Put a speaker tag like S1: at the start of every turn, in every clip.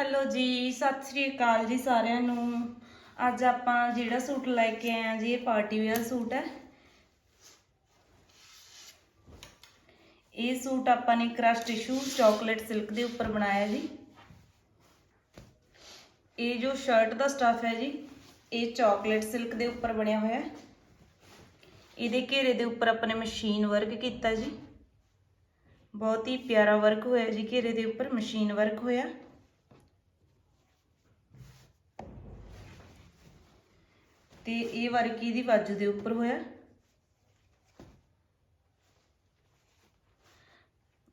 S1: Hello ਜੀ, ਸਤਿ ਸ੍ਰੀ ਅਕਾਲ ਜੀ ਸਾਰਿਆਂ ਨੂੰ। ਅੱਜ ਆਪਾਂ ਜਿਹੜਾ ਸੂਟ ਲੈ ਕੇ ਆਏ ਆ ਜੀ, ਇਹ ਪਾਰਟੀ ਵੇਅਰ ਸੂਟ ਹੈ। ਇਹ ਸੂਟ ਆਪਾਂ ਨੇ ਕ੍ਰਸ਼ ਟਿਸ਼ੂ ਚਾਕਲੇਟ ਸਿਲਕ ਦੇ ਉੱਪਰ ਬਣਾਇਆ ਜੀ। ਇਹ ਜੋ ਸ਼ਰਟ ਦਾ ਸਟਫ ਹੈ ਜੀ, ਇਹ ਚਾਕਲੇਟ ਸਿਲਕ ਦੇ ਉੱਪਰ ਬਣਿਆ ਹੋਇਆ ਹੈ। ਇਹਦੇ ਘੇਰੇ ਦੇ ਉੱਪਰ ਆਪਾਂ ਨੇ ਮਸ਼ੀਨ ਵਰਕ ਕੀਤਾ ਜੀ। ਬਹੁਤ ਹੀ ਪਿਆਰਾ ਵਰਕ ਹੋਇਆ ਜੀ, ਘੇਰੇ ਦੇ ਉੱਪਰ ਮਸ਼ੀਨ ਵਰਕ ਹੋਇਆ। ਤੇ ਇਹ ਵਰਕ ਇਹਦੀ ਬਾਜੂ ਦੇ ਉੱਪਰ ਹੋਇਆ?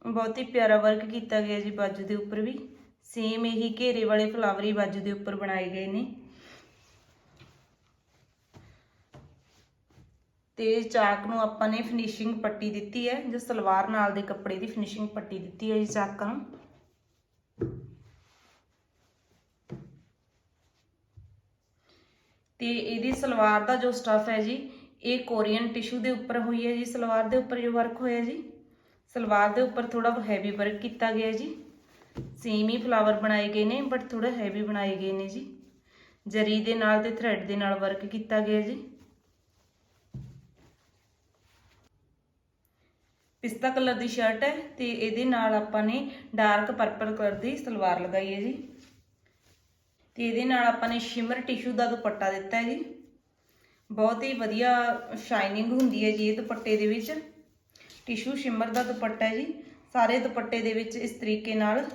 S1: ਬਹੁਤ ਹੀ ਪਿਆਰਾ ਵਰਕ ਕੀਤਾ ਗਿਆ ਜੀ ਬਾਜੂ ਦੇ ਉੱਪਰ ਵੀ। ਸੇਮ ਇਹੀ ਘੇਰੇ ਵਾਲੇ ਫਲਾਵਰੀ ਬਾਜੂ ਦੇ ਉੱਪਰ ਬਣਾਏ ਗਏ ਨੇ। ਤੇ ਚਾਕ ਨੂੰ ਆਪਾਂ ਨੇ ਫਿਨਿਸ਼ਿੰਗ ਪੱਟੀ ਦਿੱਤੀ ਹੈ, ਜੋ ਸਲਵਾਰ ਨਾਲ ਦੇ ਕੱਪੜੇ ਦੀ ਫਿਨਿਸ਼ਿੰਗ ਪੱਟੀ ਦਿੱਤੀ ਹੈ ਜੀ ਚਾਕਾਂ ਨੂੰ। ਤੇ ਇਹਦੀ ਸਲਵਾਰ ਦਾ ਜੋ ਸਟਫ ਹੈ ਜੀ, ਇਹ ਕੋਰੀਅਨ ਟਿਸ਼ੂ ਦੇ ਉੱਪਰ ਹੋਈ ਹੈ ਜੀ, ਸਲਵਾਰ ਦੇ ਉੱਪਰ ਜੋ ਵਰਕ ਹੋਇਆ ਜੀ, ਸਲਵਾਰ ਦੇ ਉੱਪਰ ਥੋੜਾ ਹੈਵੀ ਵਰਕ ਕੀਤਾ ਗਿਆ ਜੀ ਸੇਮ ਹੀ ਫਲਾਵਰ ਬਣਾਏ ਗਏ ਨੇ ਬਟ ਥੋੜਾ ਹੈਵੀ ਬਣਾਏ ਗਏ ਨੇ ਜੀ, ਜਰੀ ਦੇ ਨਾਲ ਤੇ ਥ੍ਰੈਡ ਦੇ ਨਾਲ ਵਰਕ ਕੀਤਾ ਗਿਆ ਜੀ। ਪਿਸਤਾ ਕਲਰ ਦੀ ਸ਼ਰਟ ਹੈ ਤੇ ਇਹਦੇ ਨਾਲ ਆਪਾਂ ਨੇ ਡਾਰਕ ਪਰਪਲ ਕਲਰ ਦੀ ਸਲਵਾਰ ਲਗਾਈ ਹੈ ਜੀ। ਤੇ ਇਹਦੇ ਨਾਲ ਆਪਾਂ ਨੇ ਸ਼ਿਮਰ ਟਿਸ਼ੂ ਦਾ ਦੁਪੱਟਾ ਦਿੱਤਾ ਹੈ ਜੀ। ਬਹੁਤ ਹੀ ਵਧੀਆ ਸ਼ਾਈਨਿੰਗ ਹੁੰਦੀ ਹੈ ਜੀ ਇਹ ਦੁਪੱਟੇ ਦੇ ਵਿੱਚ। ਟਿਸ਼ੂ ਸ਼ਿਮਰ ਦਾ ਦੁਪੱਟਾ ਹੈ ਜੀ। ਸਾਰੇ ਦੁਪੱਟੇ ਦੇ ਵਿੱਚ ਇਸ ਤਰੀਕੇ ਨਾਲ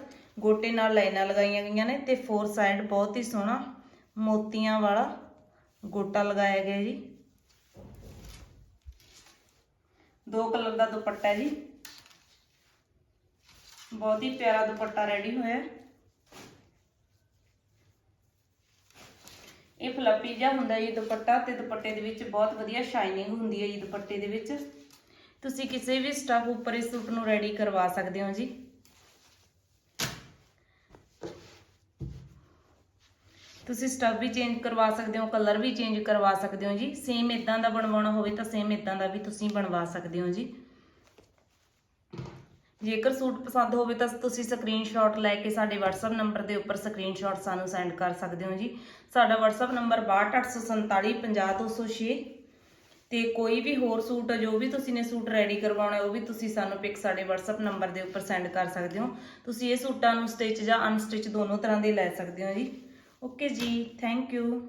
S1: ਗੋਟੇ ਨਾਲ ਲਾਈਨਾਂ ਲਗਾਈਆਂ ਗਈਆਂ ਨੇ ਤੇ ਫੋਰ ਸਾਈਡ ਬਹੁਤ ਹੀ ਸੋਹਣਾ ਮੋਤੀਆਂ ਵਾਲਾ ਗੋਟਾ ਲਗਾਇਆ ਗਿਆ ਜੀ। ਦੋ ਕਲਰ ਦਾ ਦੁਪੱਟਾ ਜੀ। ਬਹੁਤ ਹੀ ਪਿਆਰਾ ਦੁਪੱਟਾ ਰੈਡੀ ਹੋਇਆ। ਇਹ ਫਲੱਪੀ ਜਿਹਾ ਹੁੰਦਾ ਜੀ ਦੁਪੱਟਾ ਤੇ ਦੁਪੱਟੇ ਦੇ ਵਿੱਚ ਬਹੁਤ ਵਧੀਆ ਸ਼ਾਈਨਿੰਗ ਹੁੰਦੀ ਹੈ ਜੀ ਦੁਪੱਟੇ ਦੇ ਵਿੱਚ। ਤੁਸੀਂ ਕਿਸੇ ਵੀ ਸਟਫ ਉੱਪਰ ਇਸ ਸੂਟ ਨੂੰ ਰੈਡੀ ਕਰਵਾ ਸਕਦੇ ਹੋ ਜੀ। ਤੁਸੀਂ ਸਟਫ ਵੀ ਚੇਂਜ ਕਰਵਾ ਸਕਦੇ ਹੋ ਕਲਰ ਵੀ ਚੇਂਜ ਕਰਵਾ ਸਕਦੇ ਹੋ ਜੀ। ਸੇਮ ਇਦਾਂ ਦਾ ਬਣਵਾਉਣਾ ਹੋਵੇ ਤਾਂ ਸੇਮ ਇਦਾਂ ਦਾ ਵੀ ਤੁਸੀਂ ਬਣਵਾ ਸਕਦੇ ਹੋ ਜੀ। ਜੇਕਰ ਸੂਟ ਪਸੰਦ ਹੋਵੇ ਤਾਂ ਤੁਸੀਂ ਸਕਰੀਨਸ਼ਾਟ ਲੈ ਕੇ ਸਾਡੇ WhatsApp ਨੰਬਰ ਦੇ ਉੱਪਰ ਸਕਰੀਨਸ਼ਾਟ ਸਾਨੂੰ ਸੈਂਡ ਕਰ ਸਕਦੇ ਹੋ ਜੀ। ਸਾਡਾ WhatsApp ਨੰਬਰ 6284450206 ਤੇ ਕੋਈ ਵੀ ਹੋਰ ਸੂਟ, ਜੋ ਵੀ ਤੁਸੀਂ ਨੇ ਸੂਟ ਰੈਡੀ ਕਰਵਾਉਣਾ, ਉਹ ਵੀ ਤੁਸੀਂ ਸਾਨੂੰ ਪਿਕ ਸਾਡੇ WhatsApp ਨੰਬਰ ਦੇ ਉੱਪਰ ਸੈਂਡ ਕਰ ਸਕਦੇ ਹੋ। ਤੁਸੀਂ ਇਹ ਸੂਟਾਂ ਨੂੰ ਸਟਿਚ ਜਾਂ ਅਨਸਟਿਚ ਦੋਨੋਂ ਤਰ੍ਹਾਂ ਦੇ ਲੈ ਸਕਦੇ ਹੋ ਜੀ। ਓਕੇ ਜੀ ਥੈਂਕ ਯੂ